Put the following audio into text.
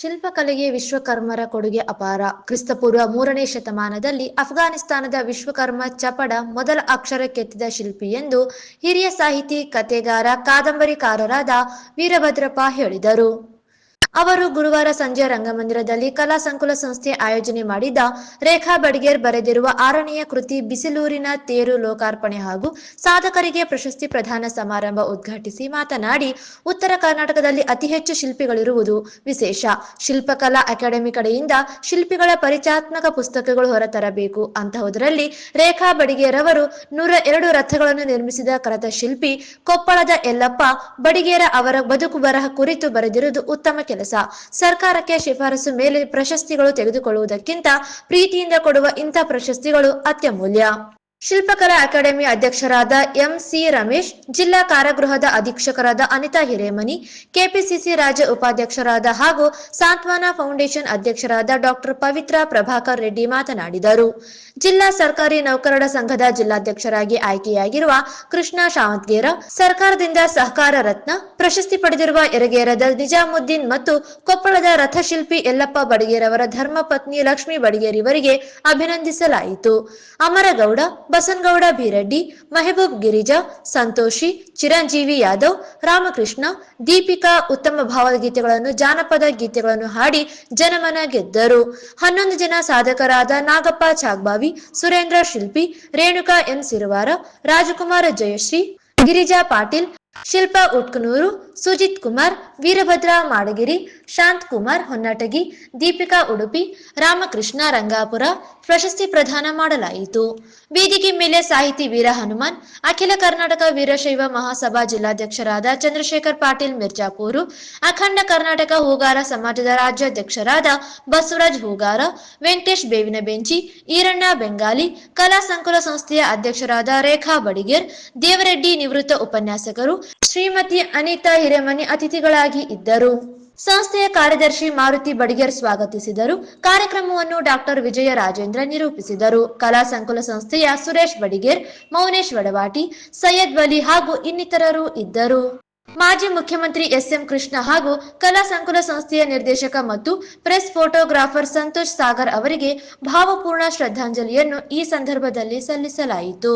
ಶಿಲ್ಪಕಲೆಗೆ ವಿಶ್ವಕರ್ಮರ ಕೊಡುಗೆ ಅಪಾರ. ಕ್ರಿಸ್ತಪೂರ್ವ ಮೂರನೇ ಶತಮಾನದಲ್ಲಿ ಅಫ್ಘಾನಿಸ್ತಾನದ ವಿಶ್ವಕರ್ಮ ಚಪಡ ಮೊದಲ ಅಕ್ಷರ ಕೆತ್ತಿದ ಶಿಲ್ಪಿ ಎಂದು ಹಿರಿಯ ಸಾಹಿತಿ ಕತೆಗಾರ ಕಾದಂಬರಿಕಾರರಾದ ವೀರಭದ್ರಪ್ಪ ಹೇಳಿದರು. ಅವರು ಗುರುವಾರ ಸಂಜೆ ರಂಗಮಂದಿರದಲ್ಲಿ ಕಲಾ ಸಂಕುಲ ಸಂಸ್ಥೆ ಆಯೋಜನೆ ಮಾಡಿದ ರೇಖಾ ಬಡ್ಗೇರ್ ಬರೆದಿರುವ ಆರನೆಯ ಕೃತಿ ಬಿಸಿಲೂರಿನ ತೇರು ಲೋಕಾರ್ಪಣೆ ಹಾಗೂ ಸಾಧಕರಿಗೆ ಪ್ರಶಸ್ತಿ ಪ್ರದಾನ ಸಮಾರಂಭ ಉದ್ಘಾಟಿಸಿ ಮಾತನಾಡಿ, ಉತ್ತರ ಕರ್ನಾಟಕದಲ್ಲಿ ಅತಿ ಹೆಚ್ಚು ಶಿಲ್ಪಿಗಳಿರುವುದು ವಿಶೇಷ. ಶಿಲ್ಪಕಲಾ ಅಕಾಡೆಮಿ ಕಡೆಯಿಂದ ಶಿಲ್ಪಿಗಳ ಪರಿಚಯಾತ್ಮಕ ಪುಸ್ತಕಗಳು ಹೊರತರಬೇಕು. ಅಂತಹುದರಲ್ಲಿ ರೇಖಾ ಬಡಿಗೇರವರು ನೂರ ಎರಡು ರಥಗಳನ್ನು ನಿರ್ಮಿಸಿದ ಕರತ ಶಿಲ್ಪಿ ಕೊಪ್ಪಳದ ಯಲ್ಲಪ್ಪ ಬಡಿಗೇರ ಅವರ ಬದುಕು ಬರಹ ಕುರಿತು ಬರೆದಿರುವುದು ಉತ್ತಮ ಕೆಲಸ. ಸರ್ಕಾರಕ್ಕೆ ಶಿಫಾರಸು ಮೇಲೆ ಪ್ರಶಸ್ತಿಗಳು ತೆಗೆದುಕೊಳ್ಳುವುದಕ್ಕಿಂತ ಪ್ರೀತಿಯಿಂದ ಕೊಡುವ ಇಂಥ ಪ್ರಶಸ್ತಿಗಳು ಅತ್ಯಮೂಲ್ಯ. ಶಿಲ್ಪಕಲಾ ಅಕಾಡೆಮಿ ಅಧ್ಯಕ್ಷರಾದ ಎಂ ಸಿ ರಮೇಶ್, ಜಿಲ್ಲಾ ಕಾರಾಗೃಹದ ಅಧೀಕ್ಷಕರಾದ ಅನಿತಾ ಹಿರೇಮನಿ, ಕೆಪಿಸಿಸಿ ರಾಜ್ಯ ಉಪಾಧ್ಯಕ್ಷರಾದ ಹಾಗೂ ಸಾಂತ್ವನ ಫೌಂಡೇಶನ್ ಅಧ್ಯಕ್ಷರಾದ ಡಾಕ್ಟರ್ ಪವಿತ್ರ ಪ್ರಭಾಕರ್ ರೆಡ್ಡಿ ಮಾತನಾಡಿದರು. ಜಿಲ್ಲಾ ಸರ್ಕಾರಿ ನೌಕರರ ಸಂಘದ ಜಿಲ್ಲಾಧ್ಯಕ್ಷರಾಗಿ ಆಯ್ಕೆಯಾಗಿರುವ ಕೃಷ್ಣ ಶಾವಂತ್ಗೇರ, ಸರ್ಕಾರದಿಂದ ಸಹಕಾರ ರತ್ನ, ಪ್ರಶಸ್ತಿ ಪಡೆದಿರುವ ಯರಗೇರದ ನಿಜಾಮುದ್ದೀನ್ ಮತ್ತು ಕೊಪ್ಪಳದ ರಥಶಿಲ್ಪಿ ಯಲ್ಲಪ್ಪ ಬಡಿಗೇರವರ ಧರ್ಮಪತ್ನಿ ಲಕ್ಷ್ಮೀ ಬಡಗೇರಿವರಿಗೆ ಅಭಿನಂದಿಸಲಾಯಿತು. ಅಮರಗೌಡ ಬಸನಗೌಡ, ಬೀರಡ್ಡಿ, ಮೆಹಬೂಬ್ ಗಿರಿಜಾ, ಸಂತೋಷಿ, ಚಿರಂಜೀವಿ ಯಾದವ್, ರಾಮಕೃಷ್ಣ, ದೀಪಿಕಾ ಉತ್ತಮ ಭಾವಗೀತೆಗಳನ್ನು, ಜಾನಪದ ಗೀತೆಗಳನ್ನು ಹಾಡಿ ಜನಮನ ಗೆದ್ದರು. ಹನ್ನೊಂದು ಜನ ಸಾಧಕರಾದ ನಾಗಪ್ಪ ಚಾಗ್ಬಾವಿ, ಸುರೇಂದ್ರ ಶಿಲ್ಪಿ, ರೇಣುಕಾ ಎನ್. ಸಿರುವಾರ, ರಾಜಕುಮಾರ ಜಯಶ್ರೀ, ಗಿರಿಜಾ ಪಾಟೀಲ್, ಶಿಲ್ಪಾ ಉಟ್ಕನೂರು ಸುಜಿತ್ ಕುಮಾರ್, ವೀರಭದ್ರ ಮಾಡಗಿರಿ, ಶಾಂತ್ ಕುಮಾರ್ ಹೊನ್ನಟಗಿ, ದೀಪಿಕಾ ಉಡುಪಿ, ರಾಮಕೃಷ್ಣ ರಂಗಾಪುರ ಪ್ರಶಸ್ತಿ ಪ್ರದಾನ ಮಾಡಲಾಯಿತು. ವೇದಿಕೆ ಮೇಲೆ ಸಾಹಿತಿ ವೀರ ಹನುಮಾನ್, ಅಖಿಲ ಕರ್ನಾಟಕ ವೀರಶೈವ ಮಹಾಸಭಾ ಜಿಲ್ಲಾಧ್ಯಕ್ಷರಾದ ಚಂದ್ರಶೇಖರ್ ಪಾಟೀಲ್ ಮಿರ್ಜಾಪೂರು, ಅಖಂಡ ಕರ್ನಾಟಕ ಹೂಗಾರ ಸಮಾಜದ ರಾಜ್ಯಾಧ್ಯಕ್ಷರಾದ ಬಸವರಾಜ್ ಹೂಗಾರ, ವೆಂಕಟೇಶ್ ಬೇವಿನ ಬೆಂಚಿ ಈರಣ್ಣ ಬೆಂಗಾಲಿ, ಕಲಾ ಸಂಕುಲ ಸಂಸ್ಥೆಯ ಅಧ್ಯಕ್ಷರಾದ ರೇಖಾ ಬಡಿಗೇರ್, ದೇವರೆಡ್ಡಿ ನಿವೃತ್ತ ಉಪನ್ಯಾಸಕರು, ಶ್ರೀಮತಿ ಅನಿತಾ ಹಿರೇಮನಿ ಅತಿಥಿಗಳಾಗಿ ಇದ್ದರು. ಸಂಸ್ಥೆಯ ಕಾರ್ಯದರ್ಶಿ ಮಾರುತಿ ಬಡಿಗೇರ್ ಸ್ವಾಗತಿಸಿದರು. ಕಾರ್ಯಕ್ರಮವನ್ನು ಡಾಕ್ಟರ್ ವಿಜಯ ರಾಜೇಂದ್ರ ನಿರೂಪಿಸಿದರು. ಕಲಾ ಸಂಕುಲ ಸಂಸ್ಥೆಯ ಸುರೇಶ್ ಬಡಿಗೇರ್, ಮೌನೇಶ್ ವಡವಾಟಿ, ಸೈಯದ್ ವಲಿ ಹಾಗೂ ಇನ್ನಿತರರು ಇದ್ದರು. ಮಾಜಿ ಮುಖ್ಯಮಂತ್ರಿ ಎಸ್ಎಂ ಕೃಷ್ಣ ಹಾಗೂ ಕಲಾ ಸಂಕುಲ ಸಂಸ್ಥೆಯ ನಿರ್ದೇಶಕ ಮತ್ತು ಪ್ರೆಸ್ ಫೋಟೋಗ್ರಾಫರ್ ಸಂತೋಷ್ ಸಾಗರ್ ಅವರಿಗೆ ಭಾವಪೂರ್ಣ ಶ್ರದ್ಧಾಂಜಲಿಯನ್ನು ಈ ಸಂದರ್ಭದಲ್ಲಿ ಸಲ್ಲಿಸಲಾಯಿತು.